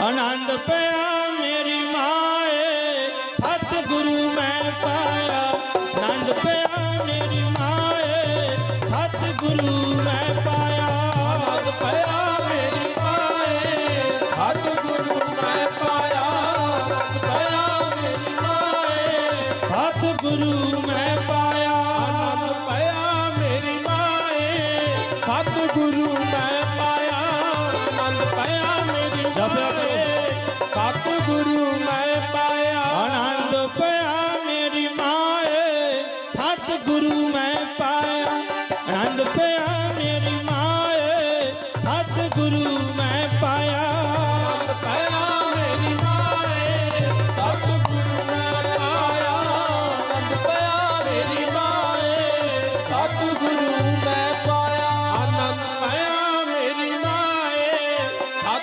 ਆਨੰਦ ਪਿਆ ਮੇਰੀ ਮਾਏ ਸਤ ਗੁਰੂ ਮੈਂ ਪਾਇਆ। ਆਨੰਦ ਪਿਆ ਮੇਰੀ ਮਾਏ ਸਤ ਗੁਰੂ ਮੈਂ ਪਾਇਆ। ਆਨੰਦ ਪਿਆ ਮੇਰੀ ਮਾਏ ਹੱਥ ਗੁਰੂ ਮੈਂ ਪਾਇਆ। ਆਨੰਦ ਪਿਆ ਮੇਰੀ ਮਾਏ ਸਤ ਗੁਰੂ ਮੈਂ ਪਾਇਆ। ਆਨੰਦ ਪਿਆ ਮੇਰੀ ਮਾਏ ਹੱਥ ਗੁਰੂ ਮੈਂ ਪਾਇਆ। ਆਨੰਦ ਪਿਆ ਮੇਰੀ ਜਪਿਆ ਕਰੋ। ਗੁਰੂ ਮੈਂ ਪਾਇਆ। ਆਨੰਦ ਪਿਆ ਮੇਰੀ ਮਾਏ। ਸਤ ਗੁਰੂ ਮੈਂ ਪਾਇਆ। ਆਨੰਦ ਪਿਆ ਮੇਰੀ ਮਾਏ। ਸਤ ਗੁਰੂ ਮੈਂ ਪਾਇਆ।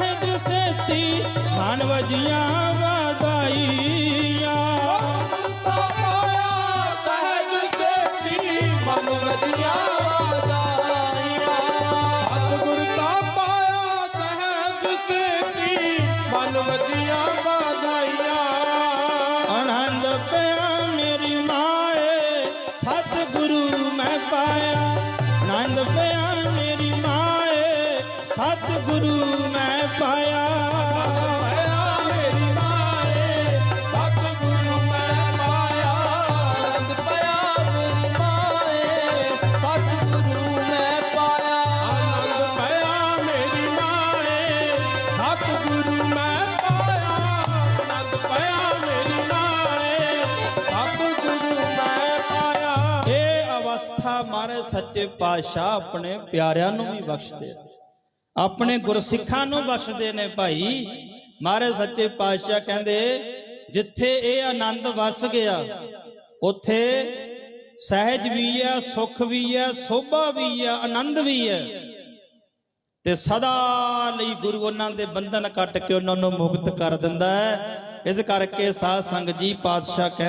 ਸਹਿਜ ਸੇਤੀ ਮਨ ਵਜਿਆ ਵਧਾਈਆ ਗੁਰਤਾ ਪਾਇਆ ਸਹਿਜ ਛੇਤੀ ਮਨ ਵਧੀਆ ਵਾਦਾਇਆ ਗੁਰਤਾ ਪਾਇਆ ਸਹਿਜ ਛੇਤੀ ਮਨ ਪਿਆ ਮੇਰੀ ਮਾਏ ਸਤ ਗੁਰੂ ਮੈਂ ਪਾਇਆ ਆਨੰਦ ਇਹ ਅਵਸਥਾ ਮਾਰੇ ਸੱਚੇ ਪਾਤਸ਼ਾਹ ਆਪਣੇ ਪਿਆਰਿਆਂ ਨੂੰ ਵੀ ਬਖਸ਼ਦੇ ਆ। ਆਪਣੇ ਗੁਰਸਿੱਖਾਂ ਨੂੰ ਬਖਸ਼ਦੇ ਨੇ ਭਾਈ। ਮਹਾਰਾਜ ਸੱਚੇ ਪਾਤਸ਼ਾਹ ਕਹਿੰਦੇ, ਜਿੱਥੇ ਇਹ ਆਨੰਦ ਵਸ ਗਿਆ, ਉੱਥੇ ਸਹਿਜ ਵੀ ਹੈ, ਸੁਖ ਵੀ ਹੈ, ਸੋਭਾ ਵੀ ਹੈ, ਆਨੰਦ ਵੀ ਹੈ। ਤੇ ਸਦਾ ਲਈ ਗੁਰੂ ਉਹਨਾਂ ਦੇ ਬੰਧਨ ਕੱਟ ਕੇ ਉਹਨਾਂ ਨੂੰ ਮੁਕਤ ਕਰ ਦਿੰਦਾ ਹੈ। ਇਸ ਕਰਕੇ ਸਾਧ ਸੰਗ ਜੀ ਪਾਤਸ਼ਾਹ ਕਹਿੰਦੇ